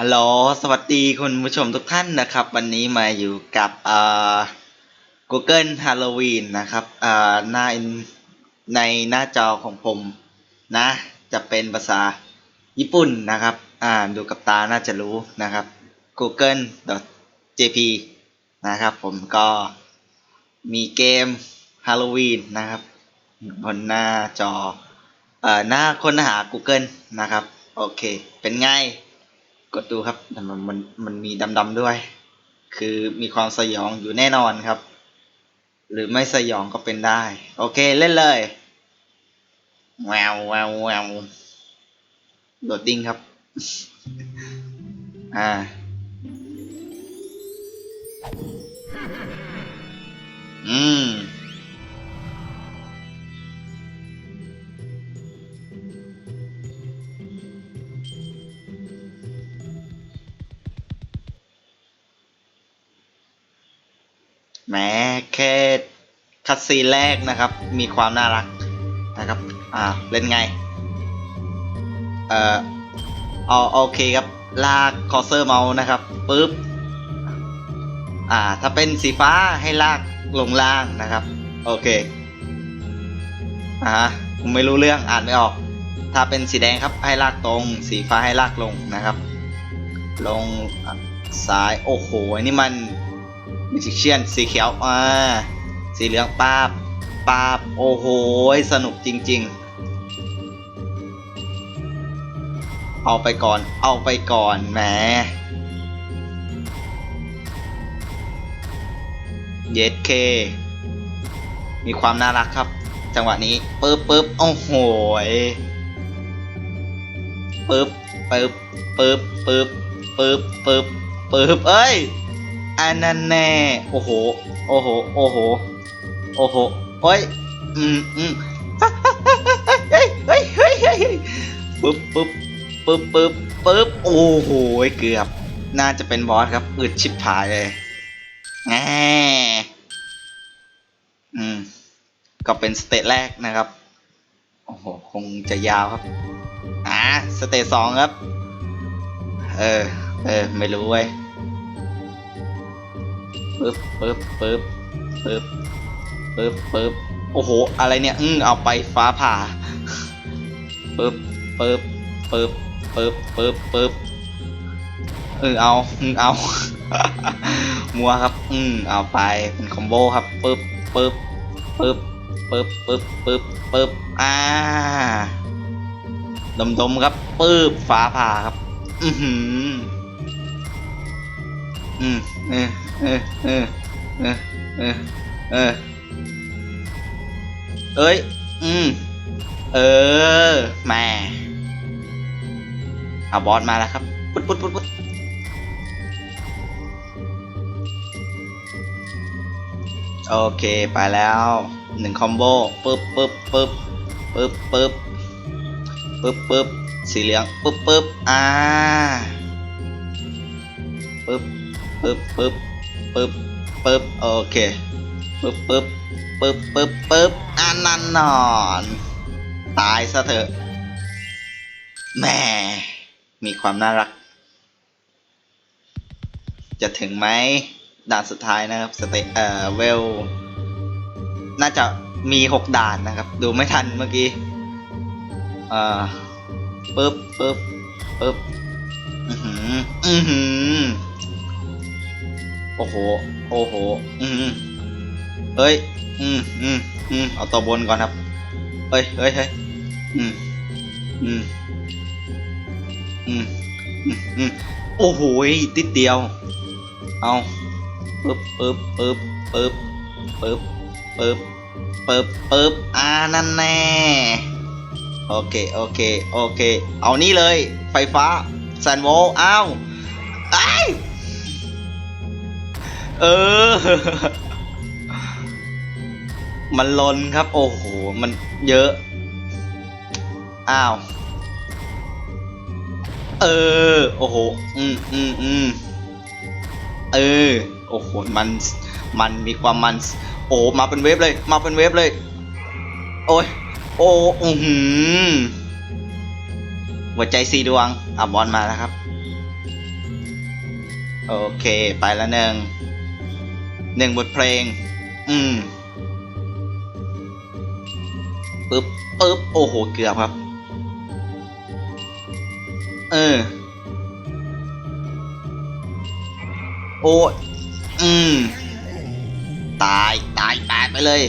ฮัลโหล สวัสดีคุณผู้ชมทุกท่านนะครับ วันนี้มาอยู่กับเอ่อ Google Halloween นะครับเอ่อหน้าในหน้าจอของผมนะ จะเป็นภาษาญี่ปุ่นนะครับ อ่าดูกับตาน่าจะรู้นะครับ google.jp นะครับ ผมก็มีเกม Halloween นะครับบนหน้าจอเอ่อหน้าค้นหา Google นะครับ โอเค เป็นไง ดดูครับมันมันมันมีดำๆด้วย คือมีความสยองอยู่แน่นอนครับ หรือไม่สยองก็เป็นได้ โอเคเล่นเลยแววแววแววโหลดดิ้งครับ อ่า อืม แม้แค่คัดซีแรกนะครับ มีความน่ารักนะครับ อ่า เล่นไง เอ่อเอาโอเคครับ ลากคอร์เซอร์เมาส์นะครับปุ๊บ อ่า ถ้าเป็นสีฟ้าให้ลากลงล่างนะครับ โอเค อ่าผมไม่รู้เรื่องอ่านไม่ออก ถ้าเป็นสีแดงครับให้ลากตรง สีฟ้าให้ลากลงนะครับ ลงซ้าย โอ้โหอันนี่มัน มิจิเชียนสีเขียวอ่าสีเหลืองป้าบป้าบโอ้โหสนุกจริง ๆ เอาไปก่อนเอาไปก่อนแหมเย็ดเค มีความน่ารักครับ จังหวะนี้ปึ๊บปึ๊บโอ้โหปึ๊บปึ๊บปึ๊บปึ๊บปึ๊บปึ๊บปึ๊บเอ้ย อันนั้นแน่โอ้โห โอ้โห โอ้โห โอ้โหเฮ้ย อืมอืมเฮ้ยเฮ้ยเฮ้ยเฮ้ยปึ๊บปึ๊บปึ๊บปึ๊บปึ๊บ โอ้โห เกือบ น่าจะเป็นบอสครับ อึดชิบหายเลยแหมอืม ก็เป็นสเตจแรกนะครับ โอ้โห คงจะยาวครับ อ่า สเตจสองครับ เออ เออ ไม่รู้เว้ย ปึ๊บปึ๊บปึ๊บปึ๊บปึ๊บปึ๊บโอ้โห อะไรเนี่ย อืมเอาไปฟ้าผ่าปึ๊บปึ๊บปึ๊บปึ๊บปึ๊บปึ๊บเออเอาอืมเอามัวครับ อืมเอาไปเป็นคอมโบครับปึ๊บปึ๊บปึ๊บปึ๊บปึ๊บปึ๊บปึ๊บอ่าดมดมๆครับปึ๊บฟ้าผ่าครับ อือหืออืมเออ เออเออเออเออเออเอ้ย อืม เออแม่เอาบอสมาแล้วครับ ปุ๊ดปุ๊ดปุ๊ดปุ๊ดโอเค ไปแล้วหนึ่งคอมโบปึ๊บปึ๊บปึ๊บปึ๊บปึ๊บปึ๊บปึ๊บสีเหลืองปึ๊บปึ๊บอ่าปึ๊บปึ๊บปึ๊บ ปึ๊บปึ๊บโอเคปึ๊บปึ๊บปึ๊บปึ๊บปึ๊บอันนั้นนอน ตายซะเถอะแหม่มีความน่ารัก จะถึงไหมด่านสุดท้ายนะครับสเตเอ่อเวล น่าจะมีหกด่านนะครับ ดูไม่ทันเมื่อกี้เอ่อปึ๊บปึ๊บปึ๊บอือหืออือหือ โอ้โห โอ้โห อืมเฮ้ย อืมอืมอืมเอาตัวบนก่อนครับเฮ้ยเฮ้ยเฮ้ยอืมอืมอืมอืมอืมโอ้โหติดเดียว เอาปึ๊บปึ๊บปึ๊บปึ๊บปึ๊บปึ๊บปึ๊บปึ๊บอ่านั่นแน่โอเค โอเค โอเค เอานี่เลย ไฟฟ้าแซนโวอ้าว เออ มันลนครับ โอ้โห มันเยอะ อ้าว เออ โอ้โห อืมอืมอืมเออ โอ้โห มัน มันมีความมัน โอ้ มาเป็นเวฟเลย มาเป็นเวฟเลย โอ้ย โอ้อือหือหัวใจสีดวงอะบอลมาแล้วครับ โอเค ไปแล้วหนึ่ง หนึ่งบทเพลง อืมปึ๊บปึ๊บโอ้โห เกือบครับ เออ โอ้อืม ตาย ตาย ตายไปเลย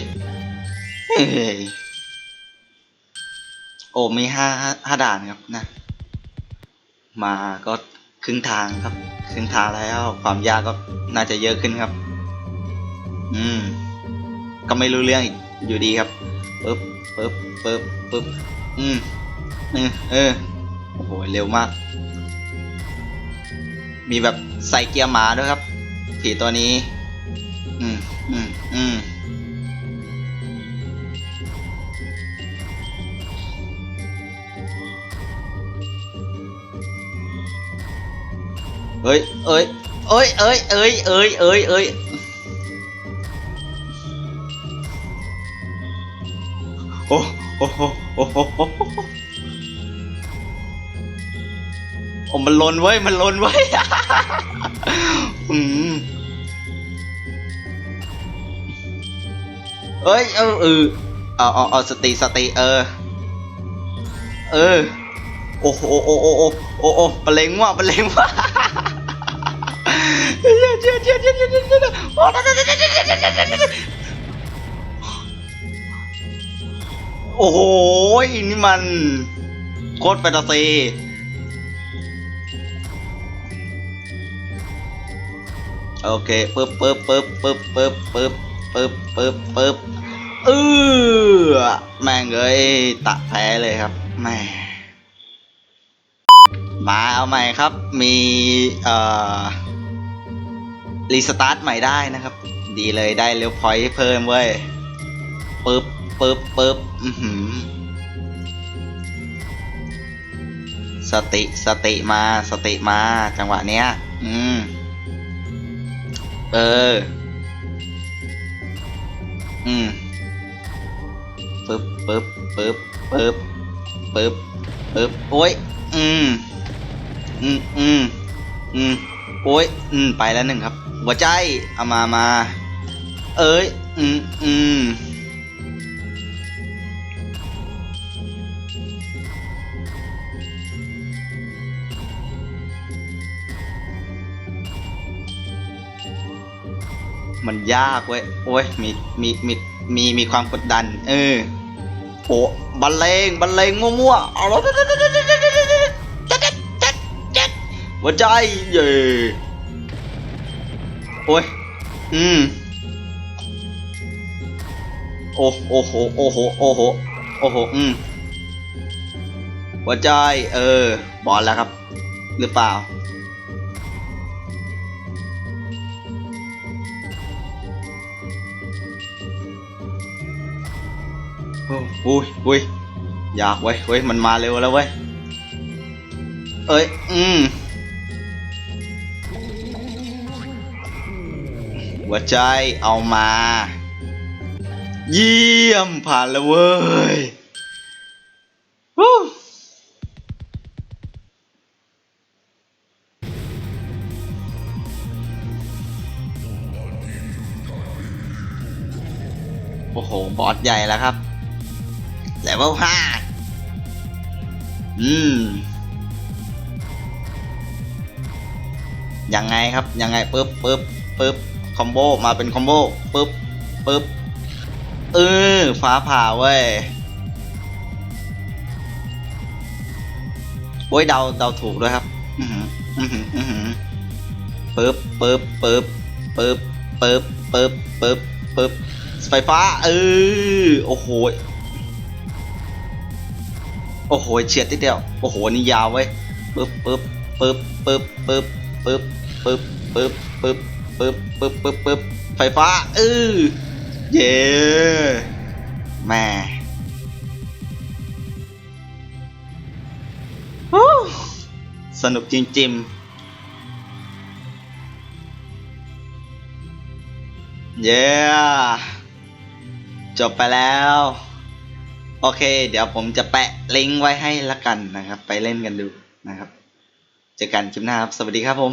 เฮ้ย โอ้ มีห้าห้าด่านครับนะ มาก็ครึ่งทางครับ ครึ่งทางแล้ว ความยากก็น่าจะเยอะขึ้นครับ อืม ก็ไม่รู้เรื่องอีกอยู่ดีครับปึ๊บปึ๊บปึ๊บปึ๊บอืมเออเออโอ้โหเร็วมาก มีแบบใส่เกียร์หมาด้วยครับผีตัวนี้ อืมอืมอืมเอ้ยเอ้ยเอ้ยเอ้ยเอ้ยเอ้ยเอ้ยเอ้ย โอ้โอ้โหโอ้โหโอ้โหโอ้มันลนไว้ย มันลนไว้ย อืมเอ้ย เออเออเอาเอาเอาสติสติเออ เออ โอ้โหโอ้โอ้โอ้โอ้โอ้ปะเลงว่ะปะเลงว่ะเดี๋ยวเดี๋ยวเดี๋ยวเดี๋ยวเดี๋ยว โอ้โหนี่มันโคตรแฟนตาซีโอเคปึ๊บปึ๊บปึ๊บปึ๊บปึ๊บปึ๊บปึ๊บปึ๊บปึ๊บเออแม่งเอ้ยตะแพ้เลยครับแม่มาเอาใหม่ครับมีเอ่อรีสตาร์ทใหม่ได้นะครับ ดีเลยได้เร็วพอยต์เพิ่มเว้ยปึ๊บ ปึ๊บปึ๊บอือหือสติสติมาสติมาจังหวะเนี้ย อืม เออ อืมปึ๊บปึ๊บปึ๊บปึ๊บปึ๊บปึ๊บโอ้ย อืม อืมอืมอืมโอ้ย อืม ไปแล้วหนึ่งครับ หัวใจ เอามามา เอ้ย อืม อืม มันยากเว้ยโอ้ยมีมีมีมีมีความกดดัน เออโอ้บรรเลงบรรเลงมั่วๆเอาแล้วหัวใจเย่โอ้ยอืมโอ้โอ้โหโอ้โหโอ้โหโอ้โหอืมหัวใจเออบอลแล้วครับ หรือเปล่า อุ้ยอุ้ยอยากเว้ยเว้ยมันมาเร็วแล้วเว้ย เอ้ย อืมหัวใจเอามา เยี่ยมผ่านแล้วเว้ยวู้โอ้โห บอสใหญ่แล้วครับ เลเวลห้าอืม ยังไงครับ ยังไงปึ๊บปึ๊บปึ๊บคอมโบมาเป็นคอมโบปึ๊บปึ๊บเออฟ้าผ่าเว้ยโอ้ยเดาเดาถูกด้วยครับอือหืออือหืออือหือปึ๊บปึ๊บปึ๊บปึ๊บปึ๊บปึ๊บปึ๊บปึ๊บไฟฟ้าเออโอ้โห โอ้โหเฉียดนิดเดียวโอ้โหนี่ยาวเว้ยปึ๊บปึ๊บปึ๊บปึ๊บปึ๊บปึ๊บปึ๊บปึ๊บปึ๊บปึ๊บปึ๊บปึ๊บปึ๊บไฟฟ้าเออเย้แม่สนุกจริงๆเย้จบไปแล้ว โอเค เดี๋ยวผมจะแปะลิงก์ไว้ให้ละกันนะครับ ไปเล่นกันดูนะครับ เจอกันคลิปหน้าครับ สวัสดีครับผม